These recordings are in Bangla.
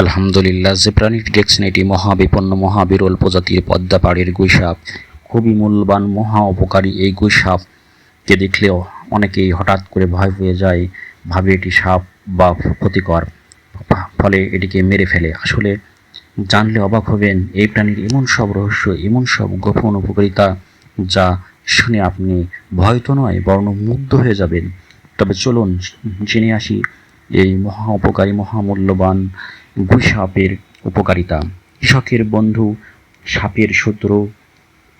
আলহামদুলিল্লাহ যে প্রাণীটি এটি মহাবিপন্ন মহাবিরল প্রজাতির পদ্মা পাড়ের গুইসাপ। খুবই মূল্যবান, মহা উপকারী এই গুইসাপকে দেখলেও অনেকেই হঠাৎ করে ভয় পেয়ে যায়, ভাবে এটি সাপ বা ক্ষতিকর। ফলে এটিকে মেরে ফেলে। আসলে জানলে অবাক হবেন, এই প্রাণীর এমন সব রহস্য, এমন সব গোপন উপকারিতা, যা শুনে আপনি ভয় তো নয়, বরং মুগ্ধ হয়ে যাবেন। তবে চলুন জেনে আসি, এই মহা উপকারী মহামূল্যবান গুই সাপের উপকারিতা। কৃষকের বন্ধু, সাপের শত্রু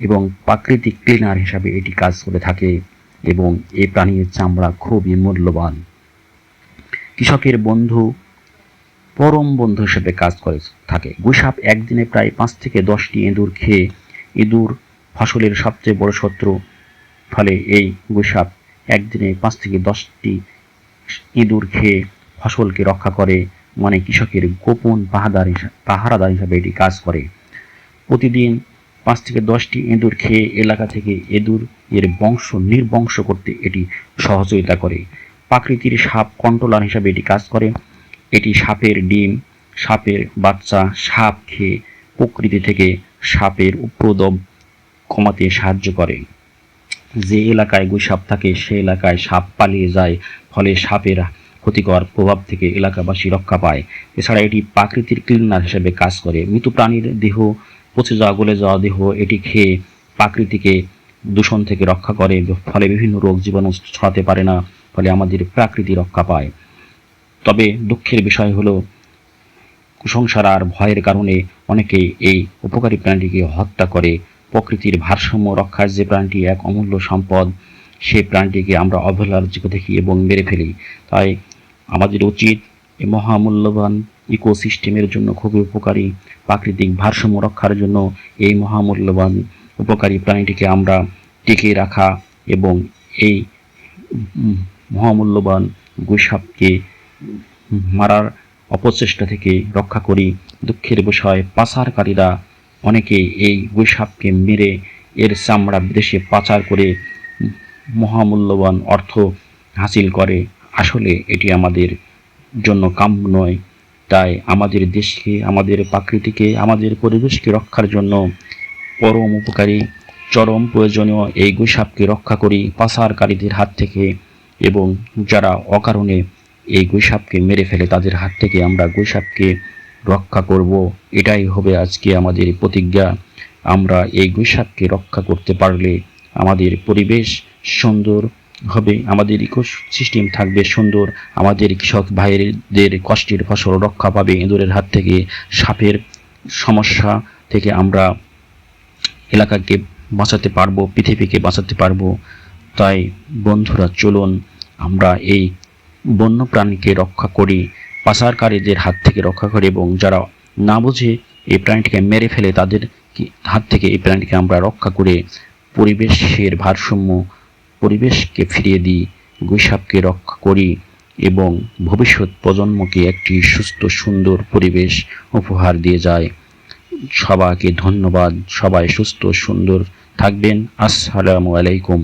এবং প্রাকৃতিক ক্লিনার হিসাবে এটি কাজ করে থাকে এবং এই প্রাণীর চামড়া খুবই মূল্যবান। কৃষকের বন্ধু, পরম বন্ধু হিসেবে কাজ করে থাকে। গুইসাপ একদিনে প্রায় পাঁচ থেকে দশটি ইঁদুর খেয়ে ইঁদুর ফসলের সবচেয়ে বড় শত্রু। ফলে এই গুইসাপ একদিনে পাঁচ থেকে দশটি ইঁদুর খেয়ে ফসলকে রক্ষা করে মানে কৃষকের গোপন পাহাদার পাহারাদার হিসাবে এটি কাজ করে। প্রতিদিন পাঁচ থেকে দশটি ইঁদুর খেয়ে এলাকা থেকে ইঁদুর এর বংশ নির্বংশ করতে এটি সহযোগিতা করে। প্রাকৃতির সাপ কন্ট্রোলার হিসাবে এটি কাজ করে। এটি সাপের ডিম, সাপের বাচ্চা, সাপ খেয়ে প্রকৃতি থেকে সাপের উপদ্রব কমাতে সাহায্য করে। যে এলাকায় গুইসাপ থাকে, সে এলাকায় সাপ পালিয়ে যায়, ফলে সাপের ক্ষতিকর প্রভাব থেকে এলাকাবাসী রক্ষা পায়। এছাড়া এটি প্রাকৃতিক ক্লিনার হিসেবে কাজ করে। মৃত প্রাণীর দেহ পচে যাওয়া, গলে যাওয়া দেহ এটি খেয়ে প্রাকৃতিকে দূষণ থেকে রক্ষা করে, ফলে বিভিন্ন রোগ জীবাণু ছড়াতে পারে না, ফলে আমাদের প্রাকৃতি রক্ষা পায়। তবে দুঃখের বিষয় হলো কুসংসার আর ভয়ের কারণে অনেকেই এই উপকারী প্রাণীটিকে হত্যা করে। প্রকৃতির ভারসাম্য রক্ষার যে প্রাণীটি এক অমূল্য সম্পদ সেই প্রাণীটিকে আমরা অবহেলার দেখি এবং মেরে ফেলি। তাই আমাদের উচিত এই মহামূল্যবান ইকোসিস্টেমের জন্য খুবই উপকারী, প্রাকৃতিক ভারসাম্য রক্ষার জন্য এই মহামূল্যবান উপকারী প্রাণীটিকে আমরা টিকিয়ে রাখা এবং এই মহামূল্যবান গুইসাপকে মারার অপচেষ্টা থেকে রক্ষা করি। দুঃখের বিষয়, পাচারকারীরা অনেকে এই গুইসাপকে মেরে এর চামড়া বিদেশে পাচার করে মহামূল্যবান অর্থ হাসিল করে। আসলে এটি আমাদের জন্য কাম নয়। তাই আমাদের দেশকে, আমাদের প্রাকৃতিকে, আমাদের পরিবেশকে রক্ষার জন্য পরম উপকারী, চরম প্রয়োজনীয় এই গুইসাপকে রক্ষা করি পাচারকারীদের হাত থেকে এবং যারা অকারণে এই গুইসাপকে মেরে ফেলে তাদের হাত থেকে আমরা গুইসাপকে রক্ষা করব। এটাই হবে আজকে আমাদের প্রতিজ্ঞা। আমরা এই গুইসাপকে রক্ষা করতে পারলে আমাদের পরিবেশ সুন্দর হবে। আমাদের ইকো সিস্টেম থাকবে সুন্দর। আমাদের কৃষক ভাইদের কষ্টের ফসল রক্ষা পাবে। ইঁদুরের হাত থেকে সাপের সমস্যা থেকে আমরা এলাকাকে বাঁচাতে পারব, পৃথিবীকে বাঁচাতে পারব। তাই বন্ধুরা, চলুন আমরা এই বন্য প্রাণীকে রক্ষা করি, পাচারকারীদের হাত থেকে রক্ষা করি এবং যারা না বুঝে এই প্রাণীটিকে মেরে ফেলে, তাদের হাত থেকে এই প্রাণীটিকে আমরা রক্ষা করে পরিবেশের ভারসাম্য পরিবেশকে ফিরিয়ে দিই গুইসাপকে রক্ষা করি এবং ভবিষ্যৎ প্রজন্মকে একটি সুস্থ, সুন্দর পরিবেশ উপহার দিয়ে যায় সবাইকে ধন্যবাদ। সবাই সুস্থ, সুন্দর থাকবেন। আসসালামু আলাইকুম।